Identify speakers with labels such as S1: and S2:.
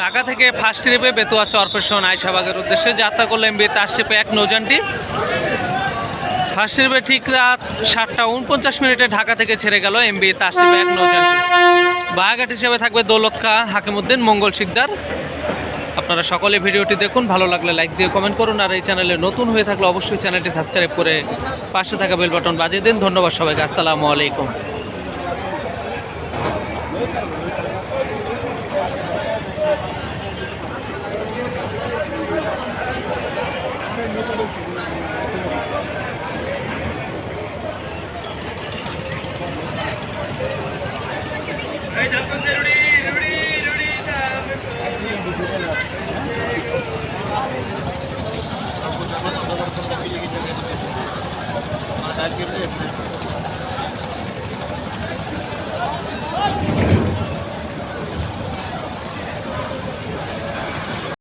S1: ঢাকা থেকে ফার্স্ট ট্রিপে বেতুয়া চরপেশন আয়সাবাগের উদ্দেশ্যে। যাত্রা করল এমবি তার ট্রিপে এক নৌযানটি। ফার্স্ট ট্রিপে ঠিক রাত সাতটা উনপঞ্চাশ মিনিটে ঢাকা থেকে ছেড়ে গেল এমবি তার ট্রিপে এক নৌযানটি। বায়াঘাট হিসেবে থাকবে দৌলক্ষা হাকিমুদ্দিন মঙ্গল শিকদার। আপনারা সকলে ভিডিওটি দেখুন, ভালো লাগলে লাইক দিয়ে কমেন্ট করুন, আর এই চ্যানেলে নতুন হয়ে থাকলে অবশ্যই চ্যানেলটি সাবস্ক্রাইব করে পাশে থাকা বেল বাটন বাজিয়ে দিন। ধন্যবাদ সবাইকে, আসসালামু আলাইকুম। Gracias.